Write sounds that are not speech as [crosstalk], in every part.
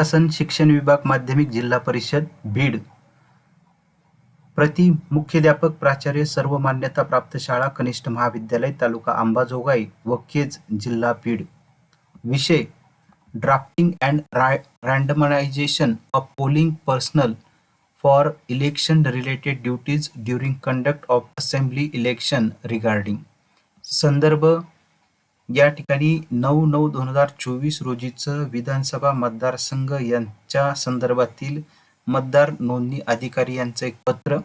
शासन शिक्षण विभाग माध्यमिक जिल्हा परिषद बीड. प्रति मुख्याध्यापक प्राचार्य सर्व मान्यता प्राप्त शाळा कनिष्ठ महाविद्यालय तालुका अंबाजोगाई व केज जिल्हा बीड. विषय drafting and randomization of polling personnel for election related duties during conduct of assembly election regarding संदर्भ या ठिकाणी नऊ नऊ दोन हजार चोवीस रोजीचं विधानसभा मतदारसंघ यांच्या संदर्भातील मतदार नोंदणी अधिकारी यांचं एक पत्र.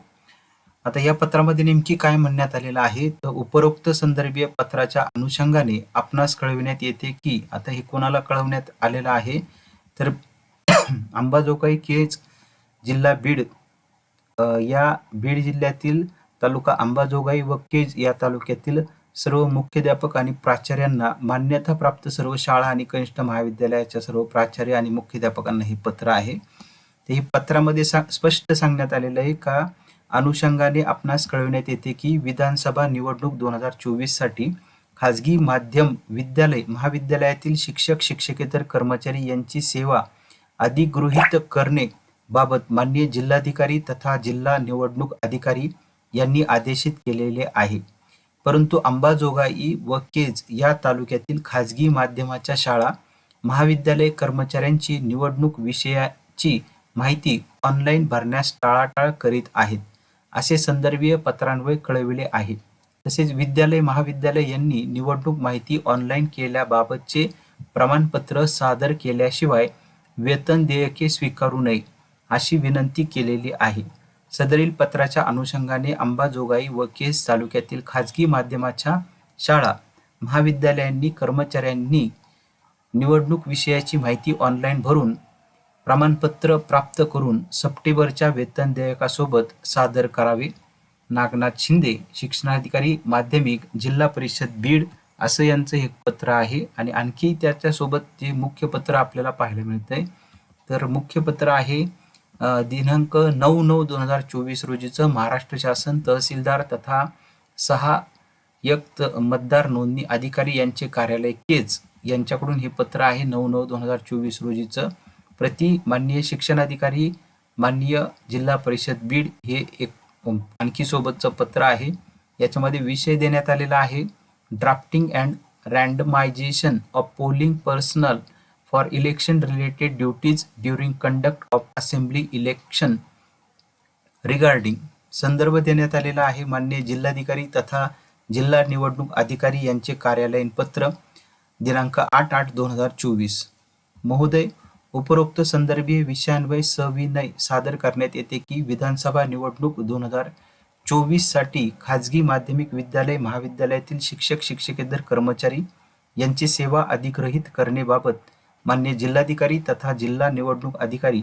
आता या पत्रामध्ये नेमकी काय म्हणण्यात आलेलं आहे? तर उपरोक्त संदर्भीय पत्राच्या अनुषंगाने आपणास कळविण्यात येते की आता हे कोणाला कळवण्यात आलेलं आहे? तर [clears throat] अंबाजोगाई केज जिल्हा बीड या बीड जिल्ह्यातील तालुका अंबाजोगाई व केज या तालुक्यातील सर्व मुख्याध्यापक आणि प्राचार्यांना मान्यता प्राप्त सर्व शाळा आणि कनिष्ठ महाविद्यालयाच्या सर्व प्राचार्य आणि मुख्याध्यापकांना हे पत्र आहे. ते हे पत्रामध्ये सांग स्पष्ट सांगण्यात आलेलं आहे का? अनुषंगाने आपणास कळविण्यात येते की विधानसभा निवडणूक दोन हजार चोवीससाठी खाजगी माध्यम विद्यालय महाविद्यालयातील शिक्षक शिक्षकेतर कर्मचारी यांची सेवा अधिगृहित करणे बाबत माननीय जिल्हाधिकारी तथा जिल्हा निवडणूक अधिकारी यांनी आदेशित केलेले आहे. परंतु अंबाजोगाई व केज या तालुक्यातील खाजगी माध्यमाच्या शाळा महाविद्यालय कर्मचाऱ्यांची निवडणूक विषयाची माहिती ऑनलाईन भरण्यास टाळाटाळ करीत आहेत. असे संदर्भीय पत्रांवर कळविले आहे तसेच विद्यालय महाविद्यालय यांनी निवडणूक माहिती ऑनलाईन केल्याबाबतचे प्रमाणपत्र सादर केल्याशिवाय वेतन देयके स्वीकारू नये अशी विनंती केलेली आहे. सदरील पत्राच्या अनुषंगाने अंबाजोगाई व केस तालुक्यातील खाजगी माध्यमाच्या शाळा महाविद्यालयांनी कर्मचाऱ्यांनी निवडणूक विषयाची माहिती ऑनलाईन भरून प्रमाणपत्र प्राप्त करून सप्टेंबरच्या वेतन देयकासोबत सादर करावे. नागनाथ शिंदे शिक्षणाधिकारी माध्यमिक जिल्हा परिषद बीड असं यांचं हे पत्र आहे आणि आणखी त्याच्यासोबत जे मुख्य पत्र आपल्याला पाहायला मिळतंय. तर मुख्य पत्र आहे दिनांक नऊ नऊ दोन हजार चोवीस रोजीचं महाराष्ट्र शासन तहसीलदार तथा सहा यक्त मतदार नोंदणी अधिकारी यांचे कार्यालय केज यांच्याकडून हे पत्र आहे. नऊ नऊ दोन हजार चोवीस रोजीचं. प्रति माननीय शिक्षणाधिकारी माननीय जिल्हा परिषद बीड हे एक आणखी सोबतचं पत्र आहे. याच्यामध्ये विषय देण्यात आलेला आहे. Drafting and randomization of polling personnel for election related duties during conduct of assembly election regarding संदर्भ देण्यात आलेला आहे मान्य जिल्हाधिकारी तथा जिल्हा निवडणूक अधिकारी यांचे कार्यालयीन पत्र दिनांक आठ आठ दोन हजार चोवीस. महोदय उपरोक्त संदर्भीय विषयान्वय सविनय सादर करण्यात येते की विधानसभा निवडणूक दोन हजार चोवीससाठी खाजगी माध्यमिक विद्यालय महाविद्यालयातील शिक्षक शिक्षकेतर कर्मचारी यांची सेवा अधिग्रहित करण्याबाबत मान्य जिल्हाधिकारी तथा जिल्हा निवडणूक अधिकारी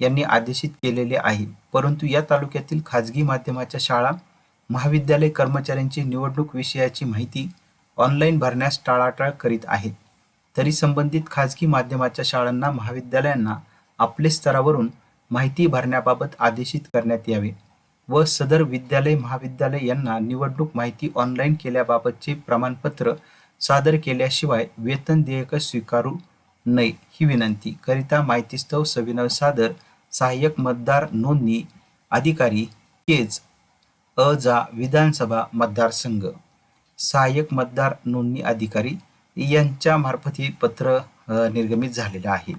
यांनी आदेशित केलेले आहे. परंतु या तालुक्यातील खाजगी माध्यमाच्या शाळा महाविद्यालय कर्मचाऱ्यांची निवडणूक विषयाची माहिती ऑनलाईन भरण्यास टाळाटाळ करीत आहेत. तरी संबंधित खाजगी माध्यमाच्या शाळांना महाविद्यालयांना आपले स्तरावरून माहिती भरण्याबाबत आदेशित करण्यात यावे व सदर विद्यालय महाविद्यालय यांना निवडणूक माहिती ऑनलाईन केल्याबाबतचे प्रमाणपत्र सादर केल्याशिवाय वेतन देयक स्वीकारू नै ही विनंती. करिता माहितीस्तव सविनय सादर सहाय्यक मतदार नोंदणी अधिकारी केज अ जा विधानसभा मतदारसंघ. सहाय्यक मतदार नोंदणी अधिकारी यांच्या मार्फत हे पत्र निर्गमित झालेलं आहे.